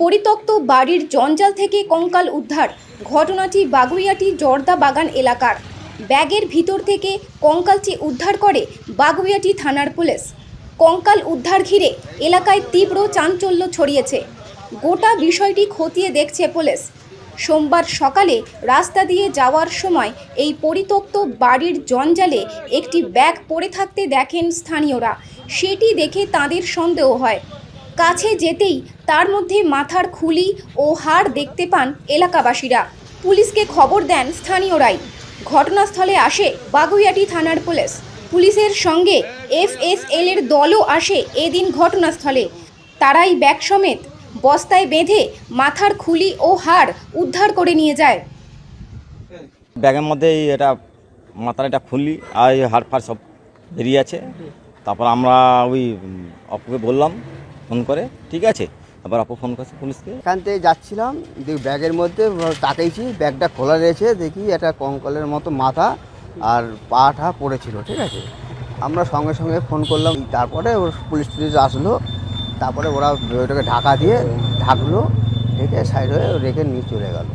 পরিত্যক্ত বাড়ির জঞ্জাল থেকে কঙ্কাল উদ্ধার। ঘটনাটি বাগুইয়াটি জর্দা বাগান এলাকার। ব্যাগের ভিতর থেকে কঙ্কালটি উদ্ধার করে বাগুইয়াটি থানার পুলিশ। কঙ্কাল উদ্ধার ঘিরে এলাকায় তীব্র চাঞ্চল্য ছড়িয়েছে। গোটা বিষয়টি খতিয়ে দেখছে পুলিশ। সোমবার সকালে রাস্তা দিয়ে যাওয়ার সময় এই পরিত্যক্ত বাড়ির জঞ্জালে একটি ব্যাগ পড়ে থাকতে দেখেন স্থানীয়রা। সেটি দেখে তাদের সন্দেহ হয়। কাছে যেতেই তার মধ্যে মাথার খুলি ও হাড় দেখতে পান এলাকাবাসীরা। পুলিশকে খবর দেন স্থানীয়রাই। ঘটনাস্থলে আসে বাগুইয়াটি থানার পুলিশ। পুলিশের সঙ্গে এফএসএল এর দলও আসে এদিন ঘটনাস্থলে। তারাই ব্যাগ সমেত বস্তায় বেঁধে মাথার খুলি ও হাড় উদ্ধার করে নিয়ে যায়। ব্যাগের মধ্যে এটা মাথার এটা খুলি আর হাড় ফাড় সব বেরিয়ে আছে। তারপর আমরা ওই অপুকে বললাম, ফোন করে, ঠিক আছে? তারপর আপু ফোন করছে পুলিশকে। এখান থেকে যাচ্ছিলাম, দেখি ব্যাগের মধ্যে তাকাইছি, ব্যাগটা খোলা রয়েছে, দেখি একটা কঙ্কলের মতো মাথা আর পাটা পড়েছিল, ঠিক আছে? আমরা সঙ্গে সঙ্গে ফোন করলাম, তারপরে ওর পুলিশ টুলিশ আসলো, তারপরে ওরা ওটাকে ঢাকা দিয়ে ঢাকলো, ঢেকে সাইড হয়ে রেখে নিয়ে চলে গেল।